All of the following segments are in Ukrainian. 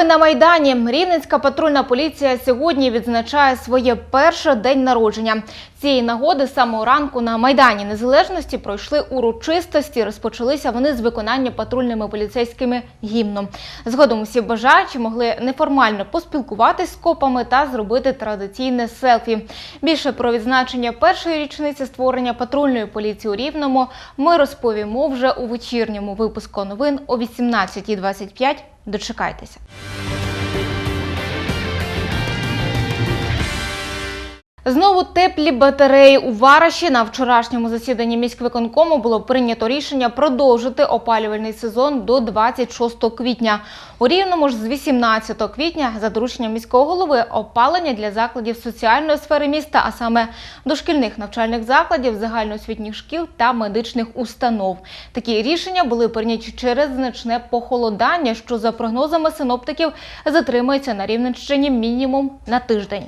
Копи на майдані. Рівненська патрульна поліція сьогодні відзначає своє перше день народження. Цієї нагоди самого ранку на майдані незалежності пройшли урочистості. Розпочалися вони з виконання патрульними поліцейськими гімном. Згодом усі бажаючі могли неформально поспілкуватись з копами та зробити традиційне селфі. Більше про відзначення першої річниці створення патрульної поліції у Рівному ми розповімо вже у вечірньому випуску новин о 18.25. Дочекайтеся. Знову теплі батареї у Вараші. На вчорашньому засіданні міськвиконкому було прийнято рішення продовжити опалювальний сезон до 26 квітня. У Рівному ж з 18 квітня за дорученням міського голови опалення для закладів соціальної сфери міста, а саме дошкільних навчальних закладів, загальноосвітніх шкіл та медичних установ. Такі рішення були прийняті через значне похолодання, що за прогнозами синоптиків затримується на Рівненщині мінімум на тиждень.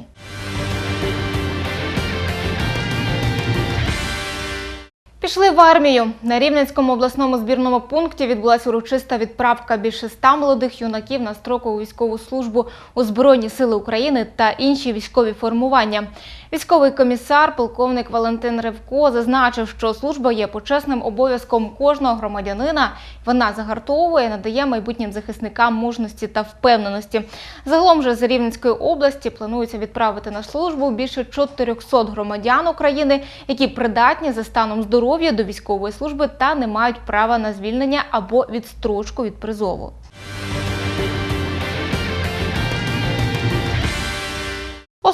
Пішли в армію. На Рівненському обласному збірному пункті відбулася урочиста відправка більше ста молодих юнаків на строкову військову службу у Збройні Сили України та інші військові формування. Військовий комісар, полковник Валентин Ревко, зазначив, що служба є почесним обов'язком кожного громадянина. Вона загартовує, надає майбутнім захисникам мужності та впевненості. Загалом же з Рівненської області планується відправити на службу більше 400 громадян України, які придатні за станом здоров'я до військової служби та не мають права на звільнення або відстрочку від призову.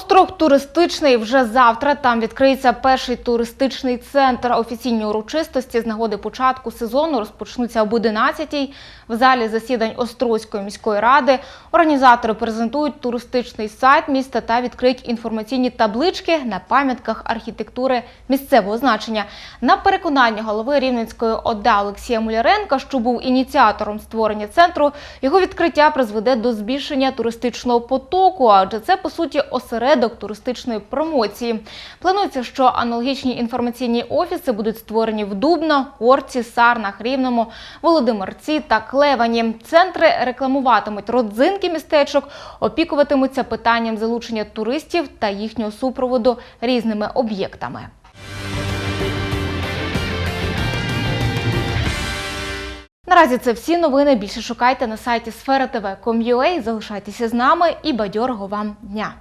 Острог туристичний вже завтра. Там відкриється перший туристичний центр. Офіційні урочистості з нагоди початку сезону розпочнуться об 11-й в залі засідань Острозької міської ради. Організатори презентують туристичний сайт міста та відкриють інформаційні таблички на пам'ятках архітектури місцевого значення. На переконання голови Рівненської ОДА Олексія Муляренка, що був ініціатором створення центру, його відкриття призведе до збільшення туристичного потоку, адже це по суті осередок туристичної промоції. Планується, що аналогічні інформаційні офіси будуть створені в Дубно, Корці, Сарнах, Рівному, Володимирці та Клевані. Центри рекламуватимуть родзинки містечок, опікуватимуться питанням залучення туристів та їхнього супроводу різними об'єктами. Наразі це всі новини. Більше шукайте на сайті сфера ТВ.com.ua. Залишайтеся з нами і бадьорого вам дня.